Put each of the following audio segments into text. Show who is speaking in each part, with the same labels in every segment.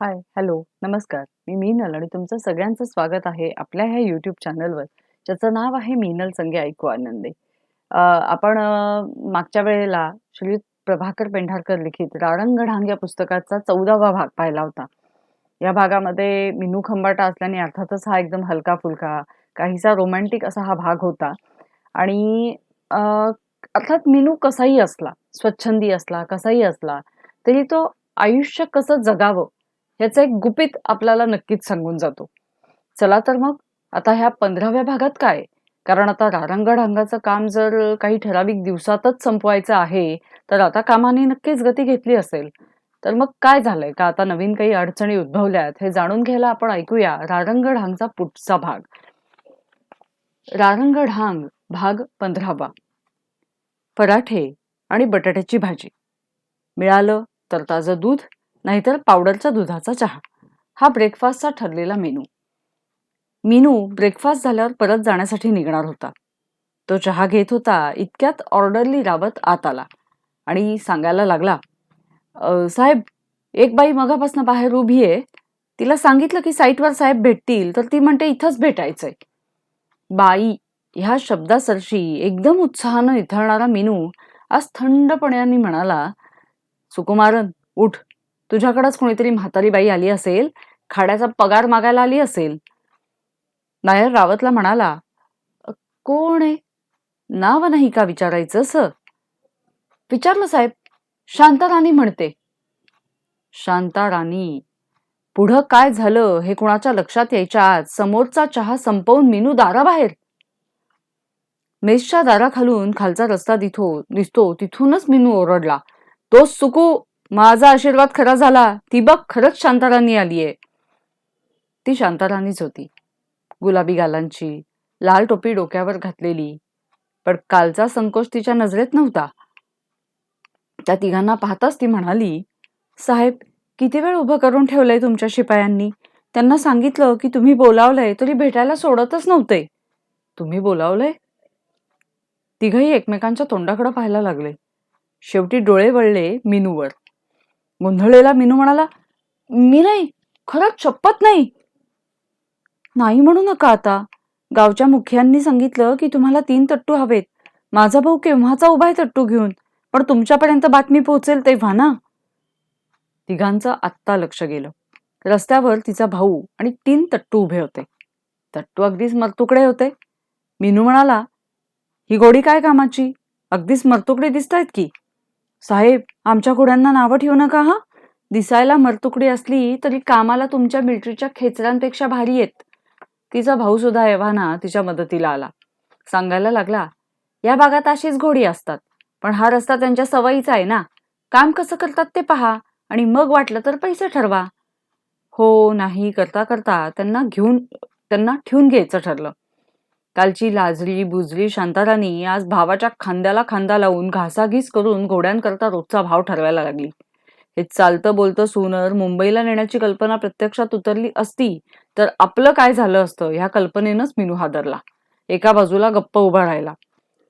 Speaker 1: हाय, hello, नमस्कार. मी मीनल आणि तुमचं सगळ्यांचं स्वागत आहे आपल्या ह्या YouTube चॅनलवर, ज्याचं नाव आहे मीनल संगे ऐकू आनंदे. अ, आपण अ, मागच्या वेळेला श्री प्रभाकर पेंढारकर लिखित राळंगढांग या पुस्तकाचा 14वा भाग पाहिला होता. या भागामध्ये मिनू खंबाटा असल्याने अर्थातच हा एकदम हलका-फुलका, काहीसा रोमॅन्टिक असा हा भाग होता आणि अ, अर्थात मिनू कसाही असला, स्वच्छंदी असला, कसाही असला, तरी तो आयुष्य कसं जगावं ह्याचं एक गुपित आपल्याला नक्कीच सांगून जातो. चला तर मग आता ह्या 15व्या भागात काय? कारण आता राळंगढांगाचं काम जर काही ठराविक दिवसातच संपवायचं आहे, तर आता कामाने नक्कीच गती घेतली असेल. तर मग काय झालंय? का आता नवीन काही अडचणी उद्भवल्यात? हे जाणून घ्यायला आपण ऐकूया रारंगढांगचा पुढचा भाग. रारंगढांग भाग 15वा. पराठे आणि बटाट्याची भाजी. मिळालं तर ताजं दूध, नाहीतर पावडरच्या दुधाचा चहा. हा ब्रेकफास्टचा ठरलेला मेनू. मीनू ब्रेकफास्ट झाल्यावर परत जाण्यासाठी निघणार होता. तो चहा घेत होता इतक्यात ऑर्डरली रावत आत आला आणि सांगायला लागला, साहेब, एक बाई मगापासून बाहेर उभी आहे. तिला सांगितलं की साईटवर साहेब भेटतील, तर ती म्हणते इथंच भेटायचंय." बाई ह्या शब्दासरशी एकदम उत्साहानं इथळणारा मीनू आज थंडपणाने म्हणाला, "सुकुमारन, उठ. तुझ्याकडंच कोणीतरी म्हातारी बाई आली असेल, खाड्याचा पगार मागायला आली असेल." नायर रावतला म्हणाला, कोण आहे? नाव नाही का विचारायचं सर?" "विचारलं साहेब. शांताराणी म्हणते." शांताराणी. पुढं काय झालं हे कुणाच्या लक्षात यायच्या आत समोरचा चहा संपवून मीनू दाराबाहेर. मेसच्या दाराखालून खालचा रस्ता दिथो दिसतो तिथूनच मीनू ओरडला, "तोच सुकू, माझा आशीर्वाद खरा झाला. ती बघ खरंच शांताराणी आलीये." ती शांताराणीच होती. गुलाबी गालांची, लाल टोपी डोक्यावर घातलेली. पण कालचा संकोच तिच्या नजरेत नव्हता. त्या तिघांना पाहताच ती म्हणाली, "साहेब, किती वेळ उभं करून ठेवलंय तुमच्या शिपायांनी? त्यांना सांगितलं की तुम्ही बोलावलंय तरी भेटायला सोडतच नव्हते." "तुम्ही बोलावलंय?" तिघही एकमेकांच्या तोंडाकडे पाहायला लागले. शेवटी डोळे वळले मिनूवर गोंधळलेला मीनू म्हणाला, "मी नाही, खरंच शपथ नाही." "नाही म्हणू नका आता. गावच्या मुखियांनी सांगितलं की तुम्हाला तीन तट्टू हवेत. माझा भाऊ केव्हाचा उभा आहे तट्टू घेऊन, पण तुमच्यापर्यंत बातमी पोहोचेल तेव्हा ना." तिघांचं आत्ता लक्ष गेलं. रस्त्यावर तिचा भाऊ आणि तीन तट्टू उभे होते. तट्टू अगदीच मरतुकडे होते. मीनू म्हणाला, "ही गोडी काय कामाची? अगदीच मरतुकडे दिसतायत की." "साहेब, आमच्या घोड्यांना नावं ठेवू नका हा. दिसायला मरतुकडी असली तरी कामाला तुमच्या मिल्ट्रीच्या खेचरांपेक्षा भारी आहेत." तिचा भाऊ सुद्धा एव्हाना तिच्या मदतीला आला. सांगायला लागला, "या भागात अशीच घोडी असतात. पण हा रस्ता त्यांच्या सवयीचा आहे ना. काम कसं करतात ते पहा आणि मग वाटलं तर पैसे ठरवा." हो नाही करता करता त्यांना घेऊन त्यांना ठेवून घ्यायचं ठरलं. कालची लाजली बुजली शांताराणी आज भावाच्या खांद्याला खांदा लावून घासाघीस करून घोड्यांकरता रोजचा भाव ठरवायला लागली. हे चालतं बोलतं सोनर मुंबईला नेण्याची कल्पना प्रत्यक्षात उतरली असती तर आपलं काय झालं असतं ह्या कल्पनेनंच मिनू हादरला. एका बाजूला गप्प उभा राहिला.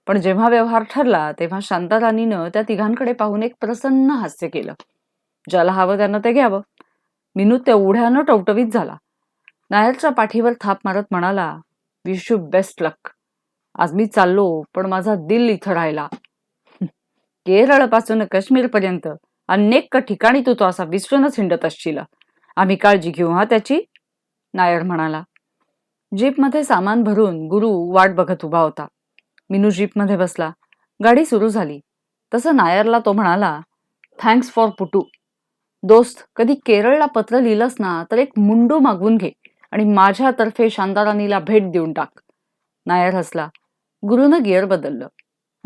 Speaker 1: पण जेव्हा व्यवहार ठरला तेव्हा शांताराणीनं त्या तिघांकडे पाहून एक प्रसन्न हास्य केलं. ज्याला हवं त्यानं ते घ्यावं. मिनू तेवढ्यानं टवटवीत झाला. नायरच्या पाठीवर थाप मारत म्हणाला, विश यू बेस्ट लक. आज मी चाललो पण माझा दिल इथं राहिला. केरळपासून काश्मीरपर्यंत अनेक ठिकाणी तू तो असा विसरूनच हिंडत असशील. आम्ही काळजी घेऊ हा त्याची नायर म्हणाला. जीपमध्ये सामान भरून गुरु वाट बघत उभा होता. मिनू जीपमध्ये बसला. गाडी सुरू झाली. तसं नायरला तो म्हणाला, थँक्स फॉर पुटू. दोस्त कधी केरळला पत्र लिहिलंस ना तर एक मुंडू मागवून घे आणि माझ्यातर्फे शांताराणीला भेट देऊन टाक. नायर हसला. गुरुनं गिअर बदललं.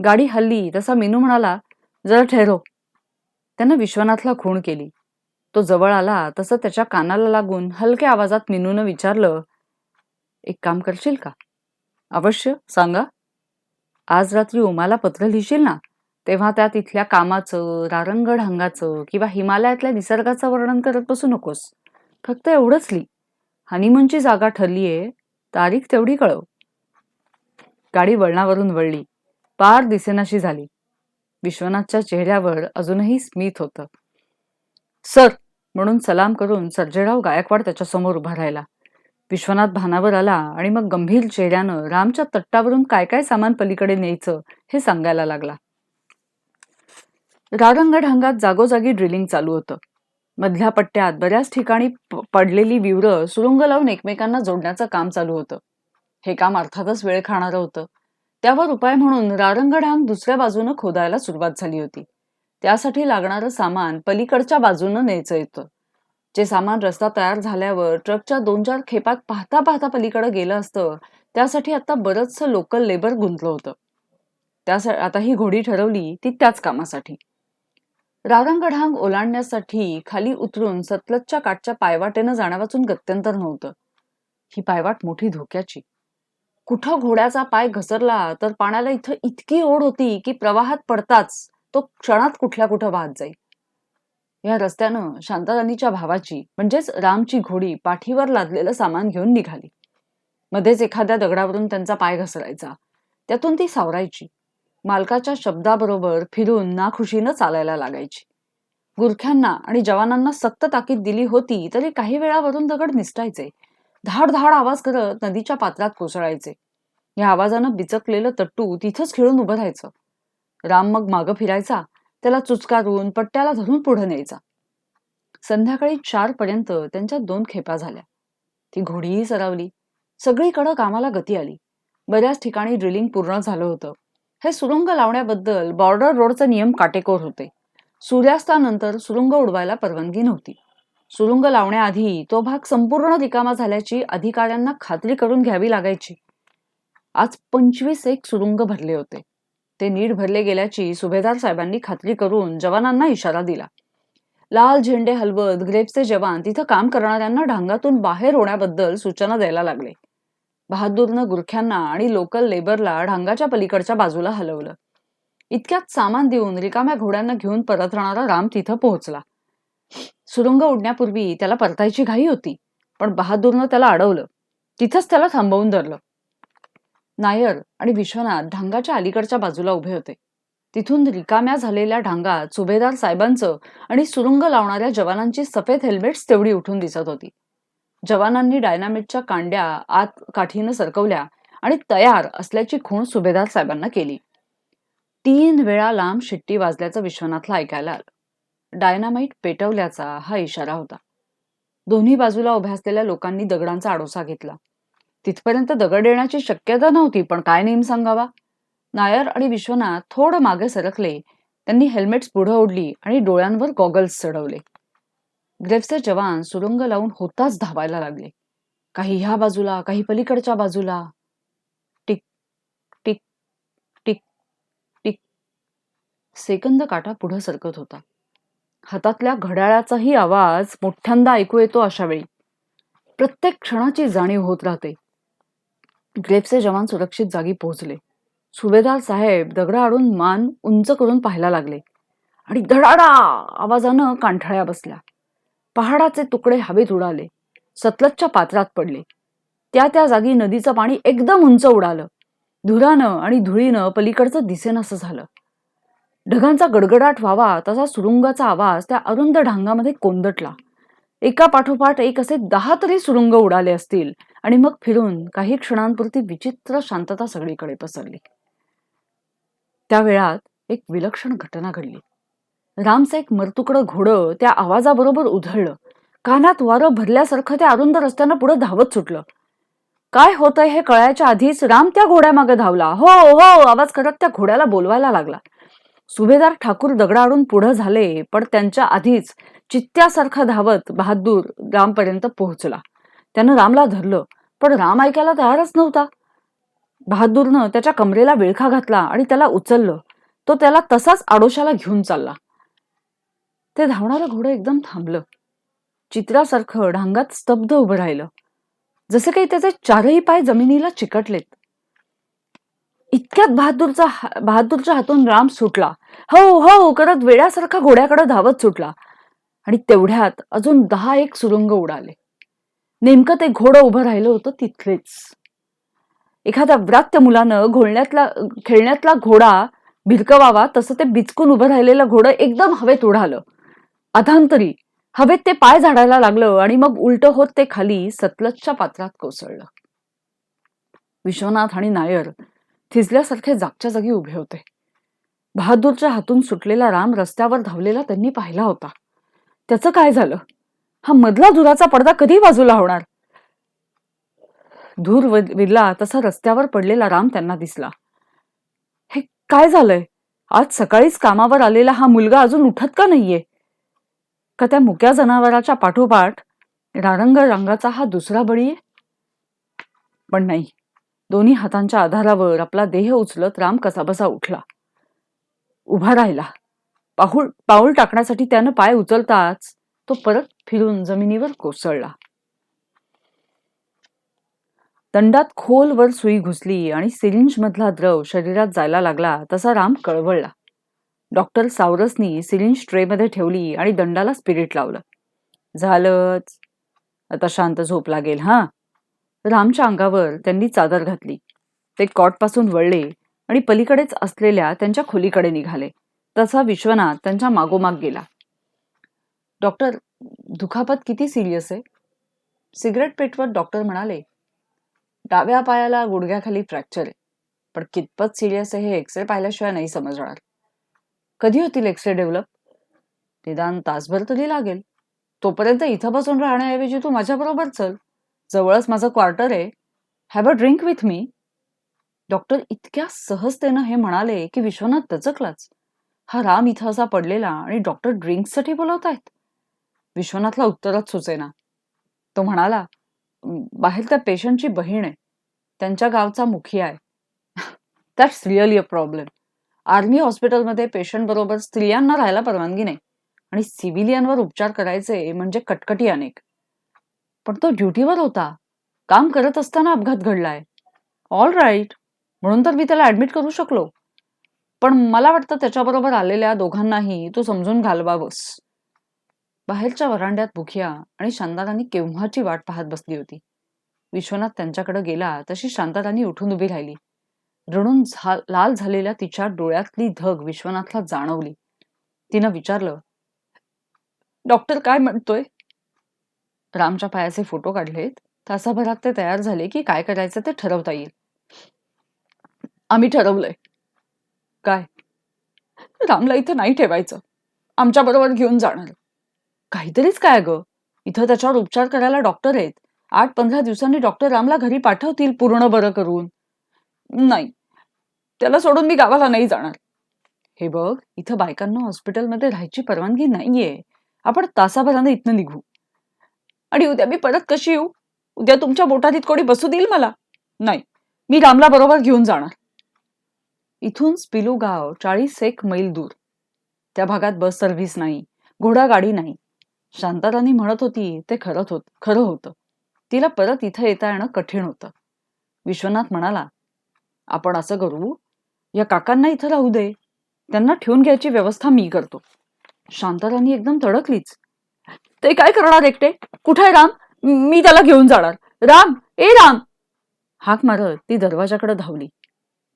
Speaker 1: गाडी हल्ली तसा मिनू म्हणाला, जरा ठेरो. त्यानं विश्वनाथला खूण केली. तो जवळ आला तसं त्याच्या कानाला लागून हलक्या आवाजात मिनूनं विचारलं, एक काम करशील का? अवश्य, सांगा. आज रात्री उमाला पत्र लिहिशील ना तेव्हा त्या तिथल्या कामाचं, रारंगढांगाचं किंवा हिमालयातल्या निसर्गाचं वर्णन करत बसू नकोस. फक्त एवढंच लिही. हनीमूनची जागा ठरलीये, तारीख तेवढी कळव. गाडी वळणावरून वळली. पार दिसेनाशी झाली. विश्वनाथच्या चेहऱ्यावर अजूनही स्मित होतं. सर, म्हणून सलाम करून सर्जेराव गायकवाड त्याच्यासमोर उभा राहिला विश्वनाथ भानावर आला आणि मग गंभीर चेहऱ्यानं रामच्या तट्टावरून काय काय सामान पलीकडे न्यायचं हे सांगायला लागला रारंगढांगात जागोजागी ड्रिलिंग चालू होतं मधल्या पट्ट्यात बऱ्याच ठिकाणी पडलेली विवरं सुरुंग लावून एकमेकांना जोडण्याचं काम चालू होतं. हे काम अर्थातच वेळ खाणारं होतं. त्यावर उपाय म्हणून रारंगढांग दुसऱ्या बाजूनं खोदायला सुरुवात झाली होती. त्यासाठी लागणारं सामान पलीकडच्या बाजूनं न्यायचं येतं. जे सामान रस्ता तयार झाल्यावर ट्रकच्या दोन चार खेपात पाहता पाहता पलीकडे गेलं असतं त्यासाठी आता बरंचसं लोकल लेबर गुंतलं होतं. त्यासाठी आता ही घोडी ठरवली ती त्याच कामासाठी. रारंगढांग ओलांडण्यासाठी खाली उतरून सतलजच्या काठच्या पायवाटेनं जाण्यावाचून गत्यंतर नव्हतं. ही पायवाट मोठी धोक्याची. कुठं घोड्याचा पाय घसरला तर पाण्याला इथं इतकी ओढ होती की प्रवाहात पडताच तो क्षणात कुठल्या कुठं वाहत जाई. या रस्त्यानं शांताराणीच्या भावाची म्हणजेच रामची घोडी पाठीवर लादलेलं सामान घेऊन निघाली. मध्येच एखाद्या दगडावरून त्यांचा पाय घसरायचा. त्यातून ती सावरायची. मालकाच्या शब्दाबरोबर फिरून नाखुशीनं चालायला लागायची. गुरख्यांना आणि जवानांना सक्त ताकीद दिली होती तरी काही वेळावरून दगड निसटायचे. धाड धाड आवाज करत नदीच्या पात्रात कोसळायचे. या आवाजानं बिचकलेलं तट्टू तिथंच खिळून उभं राहायचं. राम मग मागं फिरायचा त्याला चुचकारून पट्ट्याला धरून पुढे न्यायचा. संध्याकाळी चार पर्यंत त्यांच्या दोन खेपा झाल्या. ती घोडीही सरावली. सगळीकडं कामाला गती आली. बऱ्याच ठिकाणी ड्रिलिंग पूर्ण झालं होतं. हे सुरुंग लावण्याबद्दल बॉर्डर रोडचे नियम काटेकोर होते. सूर्यास्तानंतर सुरुंग उडवायला परवानगी नव्हती. सुरुंग लावण्याआधी तो भाग संपूर्ण रिकामा झाल्याची अधिकाऱ्यांना खात्री करून घ्यावी लागायची. आज पंचवीस एक सुरुंग भरले होते. ते नीट भरले गेल्याची सुभेदार साहेबांनी खात्री करून जवानांना इशारा दिला. लाल झेंडे हलवत ग्रेप्सचे जवान तिथं काम करणाऱ्यांना ढांगातून बाहेर होण्याबद्दल सूचना द्यायला लागले. बहादूरनं गुरख्यांना आणि लोकल लेबरला ढांगाच्या पलीकडच्या बाजूला हलवलं. इतक्यात सामान देऊन रिकाम्या घोड्यांना घेऊन परत राहणारा राम तिथं पोहोचला. सुरुंग उडण्यापूर्वी त्याला परतायची घाई होती पण बहादूरनं त्याला अडवलं. तिथंच त्याला थांबवून धरलं. नायर आणि विश्वनाथ ढांगाच्या अलीकडच्या बाजूला उभे होते. तिथून रिकाम्या झालेल्या ढांगात सुभेदार साहेबांचं आणि सुरुंग लावणाऱ्या जवानांची सफेद हेल्मेट्स तेवढी उठून दिसत होती. जवानांनी डायनामिटच्या कांड्या आत काठीनं सरकवल्या आणि तयार असल्याची खूण सुभेदार साहेबांना केली. तीन वेळा लांब शिट्टी वाजल्याचं विश्वनाथला ऐकायला आलं. डायनामाइट पेटवल्याचा हा इशारा होता. दोन्ही बाजूला उभ्या असलेल्या लोकांनी दगडांचा आडोसा घेतला. तिथपर्यंत दगड येण्याची शक्यता नव्हती पण काय नेम सांगावा? नायर आणि विश्वनाथ थोडं मागे सरकले. त्यांनी हेल्मेट्स पुढं ओढली आणि डोळ्यांवर गॉगल्स चढवले. ग्रेफचे जवान सुरुंग लावून होताच धावायला लागले. काही ह्या बाजूला काही पलीकडच्या बाजूला. Tick tick tick tick. Second काटा पुढे सरकत होता. हातातल्या घड्याळाचाही आवाज मोठ्यांदा ऐकू येतो अशा वेळी. प्रत्येक क्षणाची जाणीव होत राहते. ग्रेप्सचे जवान सुरक्षित जागी पोहोचले. सुभेदार साहेब दगडा आडून मान उंच करून पाहायला लागले. आणि धडाडा! आवाजानं कांठाळ्या बसल्या. पहाडाचे तुकडे हवेत उडाले. सतलजच्या पात्रात पडले. त्या त्या जागी नदीचं पाणी एकदम उंच उडालं. धुरानं आणि धुळीनं पलीकडचं दिसेनासं झालं. ढगांचा गडगडाट व्हावा तसा सुरुंगाचा आवाज त्या अरुंद ढांगामध्ये कोंदटला. एका पाठोपाठ एक असे दहा तरी सुरुंग उडाले असतील आणि मग फिरून काही क्षणांपुरती विचित्र शांतता सगळीकडे पसरली. त्या वेळात एक विलक्षण घटना घडली. रामचं एक मरतुकडं घोडं त्या आवाजाबरोबर उधळलं. कानात वारं भरल्यासारखं त्या अरुंद रस्त्यानं पुढे धावत सुटलं. काय होतंय हे कळायच्या आधीच राम त्या घोड्यामागे धावला. हो हो आवाज करत त्या घोड्याला बोलवायला लागला. सुभेदार ठाकूर दगडाडून पुढे झाले पण त्यांच्या आधीच चित्त्यासारखा धावत बहादूर रामपर्यंत पोहोचला. त्यानं रामला धरलं पण राम ऐकायला तयारच नव्हता. बहादूरनं त्याच्या कमरेला विळखा घातला आणि त्याला उचललं. तो त्याला तसाच आडोशाला घेऊन चालला. ते धावणारं घोडं एकदम थांबलं. चित्रासारखं ढांगात स्तब्ध उभं राहिलं. जसे काही त्याचे चारही पाय जमिनीला चिकटलेत. इतक्यात बहादूरचा बहादूरच्या हातून राम सुटला. हो हो करत वेड्यासारखा घोड्याकडे धावत सुटला. आणि तेवढ्यात अजून दहा एक सुरुंग उडाले. नेमकं ते घोडं उभं राहिलं होतं तिथलेच. एखाद्या व्रात्य मुलानं घोळण्यातला खेळण्यातला घोडा भिरकवावा तसं ते बिचकून उभं राहिलेलं घोडं एकदम हवेत उडालं. अधांतरी. हवेत ते पाय झाडायला लागलं आणि मग उलट होत ते खाली सतलजच्या पात्रात कोसळलं. विश्वनाथ आणि नायर थिजल्यासारखे जागच्या जागी उभे होते. बहादूरच्या हातून सुटलेला राम रस्त्यावर धावलेला त्यांनी पाहिला होता. त्याचं काय झालं? हा मधला धुराचा पडदा कधी बाजूला होणार? धूर विरला तसा रस्त्यावर पडलेला राम त्यांना दिसला. हे काय झालंय? आज सकाळीच कामावर आलेला हा मुलगा अजून उठत का नाहीये? का त्या मुक्या जनावराच्या पाठोपाठ रारंग रंगाचा हा दुसरा बळी आहे? पण नाही. दोन्ही हातांच्या आधारावर आपला देह उचलत राम कसाबसा उठला. उभा राहिला. पाहुल पाऊल टाकण्यासाठी त्यानं पाय उचलताच तो परत फिरून जमिनीवर कोसळला. दंडात खोलवर सुई घुसली आणि सिरिंज मधला द्रव शरीरात जायला लागला तसा राम कळवळला. डॉक्टर सावरसनी सिरिंज ट्रेमध्ये ठेवली आणि दंडाला स्पिरिट लावलं. झालंच. आता शांत झोप लागेल हा? रामच्या अंगावर त्यांनी चादर घातली. ते कॉटपासून वळले आणि पलीकडेच असलेल्या त्यांच्या खोलीकडे निघाले. तसा विश्वनाथ त्यांच्या मागोमाग गेला. डॉक्टर दुखापत किती सिरियस आहे? सिगरेट पेटवत डॉक्टर म्हणाले डाव्या पायाला गुडघ्याखाली फ्रॅक्चर आहे. पण कितपत सिरियस आहे हे एक्सरे पाहिल्याशिवाय नाही समजणार. कधी होतील एक्सरे डेव्हलप निदान तासभर तरी लागेल. तोपर्यंत इथं बसून राहण्याऐवजी तू माझ्याबरोबर चल. जवळच माझं क्वार्टर आहे. Have a drink with me doctor इतक्या सहजतेनं हे म्हणाले की विश्वनाथ दचकलाच. हा राम इथं असा पडलेला आणि डॉक्टर ड्रिंकसाठी आहेत विश्वनाथला उत्तरच सुचेना. तो म्हणाला बाहेर त्या पेशंटची बहीण आहे. त्यांच्या गावचा मुखिया आहे. That's really a problem army हॉस्पिटलमध्ये पेशंट बरोबर स्त्रियांना राहायला परवानगी नाही. आणि सिव्हिलियनवर उपचार करायचे म्हणजे कटकटी अनेक. पण तो ड्युटीवर होता. काम करत असताना अपघात घडलाय. ऑल राईट म्हणून तर मी त्याला ऍडमिट करू शकलो. पण मला वाटतं त्याच्याबरोबर आलेल्या दोघांनाही तू समजून घालवावंस. बाहेरच्या वरांड्यात भुखिया आणि शांताराणी केव्हाची वाट पाहत बसली होती? विश्वनाथ त्यांच्याकडे गेला तशी शांताराणी उठून उभी राहिली. रडून झा लाल झालेल्या तिच्या डोळ्यातली धग विश्वनाथला जाणवली. तिनं विचारलं डॉक्टर काय म्हणतोय? रामच्या पायाचे फोटो काढलेत. तासाभरात ते तयार झाले की काय करायचं ते ठरवता येईल. आम्ही ठरवलंय. काय? रामला इथं नाही ठेवायचं. आमच्या बरोबर घेऊन जाणार. काहीतरीच काय ग? इथं त्याच्यावर उपचार करायला डॉक्टर आहेत. आठ पंधरा दिवसांनी डॉक्टर रामला घरी पाठवतील पूर्ण बरं करून. नाही. त्याला सोडून मी गावाला नाही जाणार. हे बघ इथं बायकांना हॉस्पिटलमध्ये राहायची परवानगी नाहीये. आपण तासाभरानं इथनं निघू. आणि उद्या मी परत कशी येऊ? उद्या तुमच्या बोटात कोणी बसू देईल मला? नाही मी रामला बरोबर घेऊन जाणार. इथून स्पिलू गाव चाळीस एक मैल दूर. त्या भागात बस सर्व्हिस नाही घोडा गाडी नाही. शांताराणी म्हणत होती ते खरंच होत खरं होतं. तिला परत इथं येता येणं कठीण होतं. विश्वनाथ म्हणाला आपण असं करू या काकांना इथं राहू दे. त्यांना ठेवून घ्यायची व्यवस्था मी करतो. शांताराणी एकदम तडकलीच. ते काय करणार एकटे? कुठे राम? मी त्याला घेऊन जाणार. राम ए राम! हाक मारत ती दरवाजाकडे धावली.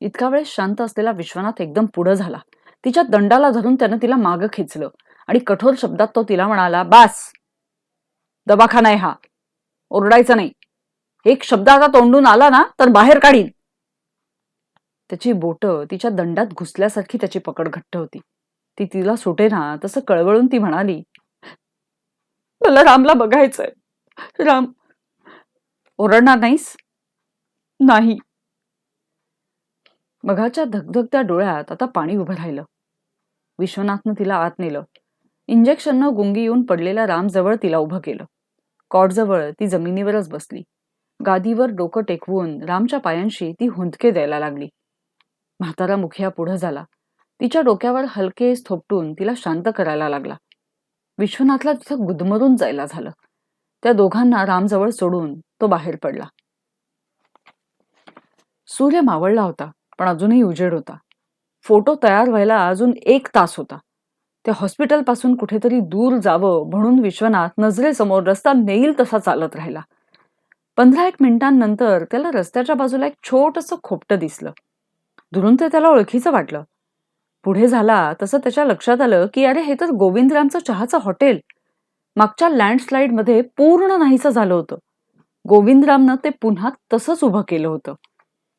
Speaker 1: इतका वेळ शांत असलेला विश्वनाथ एकदम पुढं झाला. तिच्या दंडाला धरून त्यानं तिला मागं खेचलं आणि कठोर शब्दात तो तिला म्हणाला बास! दवाखाना आहे हा. ओरडायचा नाही. एक शब्द आता तोंडून आला ना तर बाहेर काढीन. त्याची बोट तिच्या दंडात घुसल्यासारखी त्याची पकड घट्ट होती. ती तिला सुटेना तसं कळवळून ती म्हणाली मला रामला बघायचंय. राम ओरडणार नाहीस? नाही. मघाच्या धगधगत्या डोळ्यात आता पाणी उभं राहिलं. विश्वनाथनं तिला आत नेलं. इंजेक्शननं गुंगी येऊन पडलेल्या रामजवळ तिला उभं केलं. कॉटजवळ ती जमिनीवरच बसली. गादीवर डोकं टेकवून रामच्या पायांशी ती हुंदके द्यायला लागली. म्हातारा मुखिया पुढं झाला. तिच्या डोक्यावर हलके थोपटून तिला शांत करायला लागला. विश्वनाथला तिथं गुदमरून जायला झालं. त्या दोघांना रामजवळ सोडून तो बाहेर पडला. सूर्य मावळला होता पण अजूनही उजेड होता. फोटो तयार व्हायला अजून एक तास होता. त्या हॉस्पिटलपासून कुठेतरी दूर जावं म्हणून विश्वनाथ नजरेसमोर रस्ता नेईल तसा चालत राहिला. पंधरा एक मिनिटांनंतर त्याला रस्त्याच्या बाजूला एक छोटस खोपटं दिसलं. दुरून ते त्याला ओळखीचं वाटलं. पुढे झाला तसं त्याच्या लक्षात आलं की अरे हे तर गोविंदरामचं चहाचं हॉटेल. मागच्या लँडस्लाईडमध्ये पूर्ण नाहीसं झालं होतं. गोविंदरामनं ते पुन्हा तसंच उभं केलं होतं.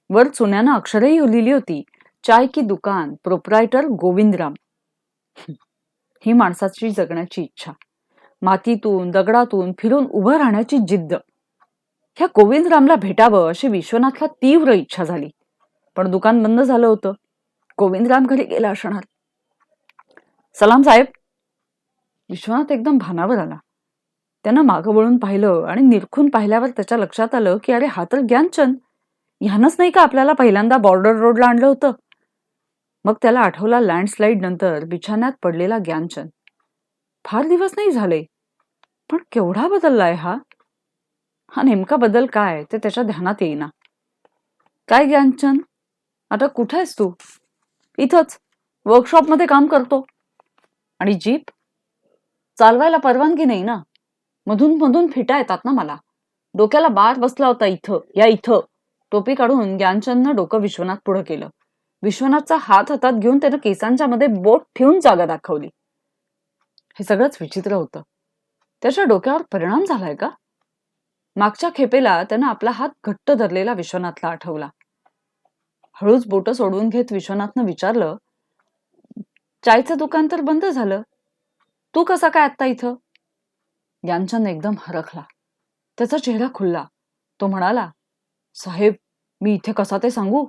Speaker 1: वर चुन्यानं अक्षरही लिहिली होती. चाय की दुकान प्रोप्रायटर गोविंदराम. ही माणसाची जगण्याची इच्छा. मातीतून दगडातून फिरून उभं राहण्याची जिद्द. ह्या गोविंदरामला भेटावं अशी विश्वनाथला तीव्र इच्छा झाली. पण दुकान बंद झालं होतं. गोविंदराम घरी गेला असणार सलाम साहेब. विश्वनाथ एकदम भानावर आला. त्यानं मागं वळून पाहिलं आणि निरखून पाहिल्यावर त्याच्या लक्षात आलं की अरे हा तर ज्ञानचंद. ह्यानंच नाही का आपल्याला पहिल्यांदा बॉर्डर रोडला आणलं होतं? मग त्याला आठवला लँडस्लाईड नंतर बिछाण्यात पडलेला ज्ञानचंद. फार दिवस नाही झाले. पण केवढा बदललाय हा? हा नेमका बदल काय? ते त्याच्या ध्यानात येईना. काय ज्ञानचंद? आता कुठे आहेस तू? इथंच. वर्कशॉपमध्ये काम करतो. आणि जीप? चालवायला परवानगी नाही ना? मधून मधून फिटा येतात ना मला. डोक्याला बार बसला होता इथं या इथं. टोपी काढून ज्ञानचंदनं डोकं विश्वनाथ पुढं केलं. विश्वनाथचा हात हातात घेऊन त्यानं केसांच्या मध्ये बोट ठेवून जागा दाखवली. हे सगळंच विचित्र होतं. त्याच्या डोक्यावर परिणाम झालाय का? मागच्या खेपेला त्यानं आपला हात घट्ट धरलेला विश्वनाथला आठवला. हळूच बोट सोडवून घेत विश्वनाथनं विचारलं चायचं दुकान तर बंद झालं. तू कसा काय आत्ता इथं? यांच्यानं एकदम हरखला. त्याचा चेहरा खुलला. तो म्हणाला साहेब मी इथे कसा ते सांगू?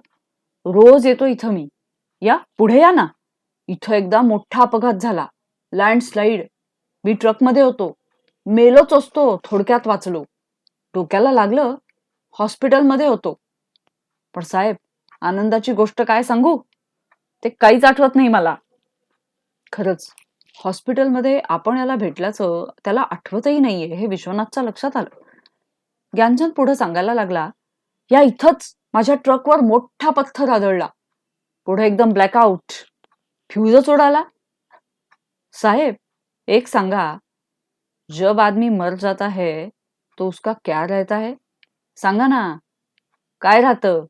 Speaker 1: रोज येतो इथं मी. या पुढे या ना. इथं एकदा मोठा अपघात झाला. लँडस्लाईड. मी ट्रकमध्ये होतो. मेलोच असतो थोडक्यात वाचलो. डोक्याला लागलं हॉस्पिटलमध्ये होतो. पण साहेब आनंदाची गोष्ट काय सांगू? ते काहीच आठवत नाही मला. खरंच हॉस्पिटलमध्ये आपण याला भेटल्याचं त्याला आठवतही नाहीये हे विश्वनाथच्या लक्षात आलं. ज्ञानचंद पुढे सांगायला लागला या इथंच माझ्या ट्रकवर मोठा पत्थर आदळला. पुढे एकदम ब्लॅकआउट फ्यूजच उडाला. साहेब एक सांगा जब आदमी मर जाता है तो उसका क्या रहता है? सांगा ना काय राहतं?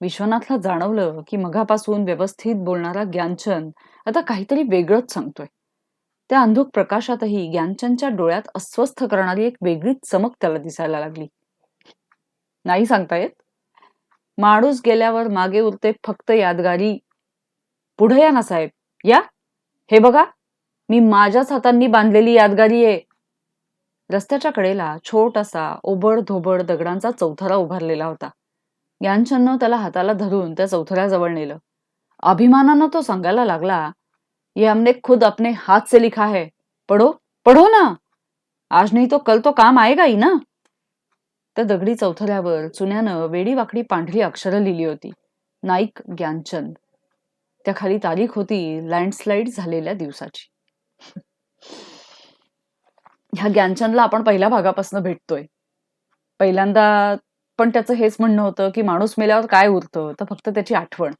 Speaker 1: विश्वनाथला जाणवलं की मघापासून व्यवस्थित बोलणारा ज्ञानचंद आता काहीतरी वेगळंच सांगतोय. त्या अंधुक प्रकाशातही ज्ञानचंदच्या डोळ्यात अस्वस्थ करणारी एक वेगळीच चमक त्याला दिसायला लागली. नाही सांगता येत? माणूस गेल्यावर मागे उरते फक्त यादगारी. पुढे या ना साहेब. या. हे बघा. मी माझ्याच हातांनी बांधलेली यादगारी आहे. रस्त्याच्या कडेला छोटासा ओबड धोबड दगडांचा चौथरा उभारलेला होता. यांच्यानं त्याला हाताला धरून त्या चौथऱ्याजवळ नेलं. अभिमानानं तो सांगायला लागला ये हमने खुद अपने हाथ से लिखा है. पढ़ो पढ़ो ना. आज नहीं तो कल तो काम आएगा ही ना. त्या दगडी चौथऱ्यावर चुन्यानं वेडी वाकडी पांढरी अक्षरं लिहिली होती. नाईक ज्ञानचंद. त्या खाली तारीख होती लँडस्लाईड झालेल्या दिवसाची. ह्या ज्ञानचंदला आपण पहिल्या भागापासून भेटतोय. पहिल्यांदा पण त्याचं हेच म्हणणं होतं की माणूस मेल्यावर काय उरतं? तर फक्त त्याची आठवण.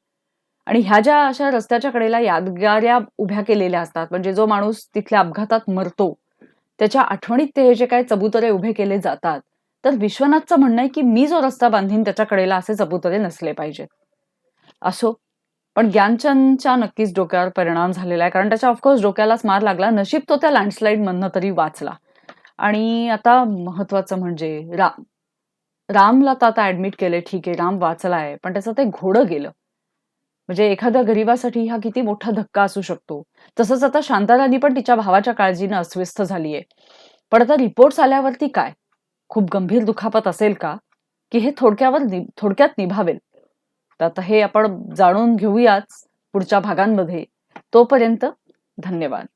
Speaker 1: आणि ह्या ज्या अशा रस्त्याच्या कडेला यादगाऱ्या उभ्या केलेल्या असतात म्हणजे जो माणूस तिथल्या अपघातात मरतो त्याच्या आठवणीत ते जे काय चबुतरे उभे केले जातात तर विश्वनाथचं म्हणणं आहे की मी जो रस्ता बांधीन त्याच्या कडेला असे चबुतरे नसले पाहिजेत. असो. पण ज्ञानचंदच्या नक्कीच डोक्यावर परिणाम झालेला आहे कारण त्याच्या ऑफकोर्स डोक्यालाच मार लागला नशीब तो त्या लँडस्लाईड मधनं तरी वाचला. आणि आता महत्वाचं म्हणजे राम रामला तर आता ऍडमिट केले ठीक आहे राम वाचला आहे पण त्याचं ते घोडं गेलं. म्हणजे एखाद्या गरीबासाठी हा किती मोठा धक्का असू शकतो. तसंच आता शांताराणी पण तिच्या भावाच्या काळजीनं अस्वस्थ झालीये. पण आता रिपोर्ट्स आल्यावरती काय? खूप गंभीर दुखापत असेल का? की हे थोडक्यावर थोडक्यात निभावेल? तर आता हे आपण जाणून घेऊयाच पुढच्या भागांमध्ये. तोपर्यंत धन्यवाद.